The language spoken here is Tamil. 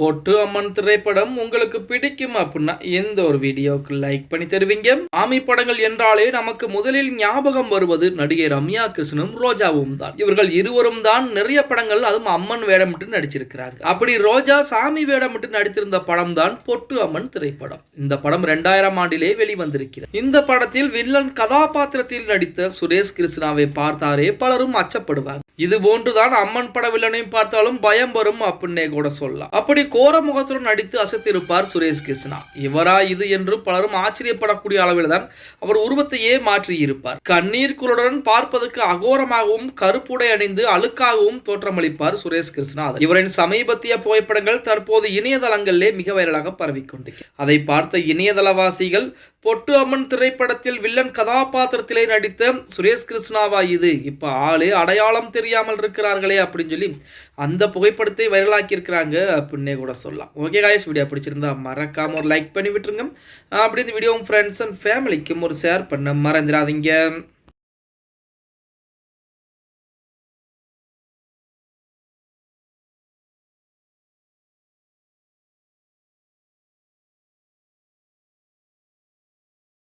பொட்டு அம்மன் திரைப்படம் உங்களுக்கு பிடிக்கும் அப்படின்னா எந்த ஒரு வீடியோவுக்கு லைக் பண்ணி தருவீங்க? ஆமி படங்கள் என்றாலே நமக்கு முதலில் ஞாபகம் வருவது நடிகை ரம்யா கிருஷ்ணனும் ரோஜாவும் தான். இவர்கள் இருவரும் தான் நிறைய படங்கள் அதுவும் அம்மன் வேடமிட்டு நடிச்சிருக்கிறாங்க. அப்படி ரோஜா சாமி வேடமிட்டு நடித்திருந்த படம் தான் பொட்டு அம்மன் திரைப்படம். இந்த படம் ரெண்டாயிரம் ஆண்டிலே வெளிவந்திருக்கிறது. இந்த படத்தில் வில்லன் கதாபாத்திரத்தில் நடித்த சுரேஷ் கிருஷ்ணாவை பார்த்தாரே பலரும் அச்சப்படுவாங்க. இது போன்றுதான் அம்மன் பட வில்லனையும் பார்த்தாலும் பயம் வரும் அப்படின்னே கூட சொல்லலாம். அப்படி கோர முகத்துடன் நடித்து அசைத்திருப்பார் சுரேஷ் கிருஷ்ணா. இவரா இது என்று பலரும் ஆச்சரியப்படக்கூடிய அளவில் தான் அவர் உருவத்தையே மாற்றி இருப்பார் கண்ணீர் குரலுடன் பார்ப்பதற்கு அகோரமாகவும் கருப்புடை அணிந்து அழுக்காகவும் தோற்றமளிப்பார் சுரேஷ் கிருஷ்ணா. இவரின் சமீபத்திய புகைப்படங்கள் தற்போது இணையதளங்களிலே மிக வைரலாக பரவிக்கொண்டு அதை பார்த்த இணையதளவாசிகள் பொட்டு அம்மன் திரைப்படத்தில் வில்லன் கதாபாத்திரத்திலே நடித்த சுரேஷ் கிருஷ்ணாவா இது? இப்ப ஆளு அடையாளம் தெரியாமல் இருக்கிறார்களே அப்படின்னு சொல்லி அந்த புகைப்படத்தை வைரலாக்கி இருக்கிறாங்க அப்படின்னே கூட சொல்லலாம். ஓகே காய்ஸ் வீடியோ பிடிச்சிருந்தா மறக்காம ஒரு லைக் பண்ணி விட்டுருங்க. அப்படி இந்த வீடியோ ஃப்ரெண்ட்ஸ் அண்ட் ஃபேமிலிக்கும் ஒரு ஷேர் பண்ண மறந்துடாதீங்க.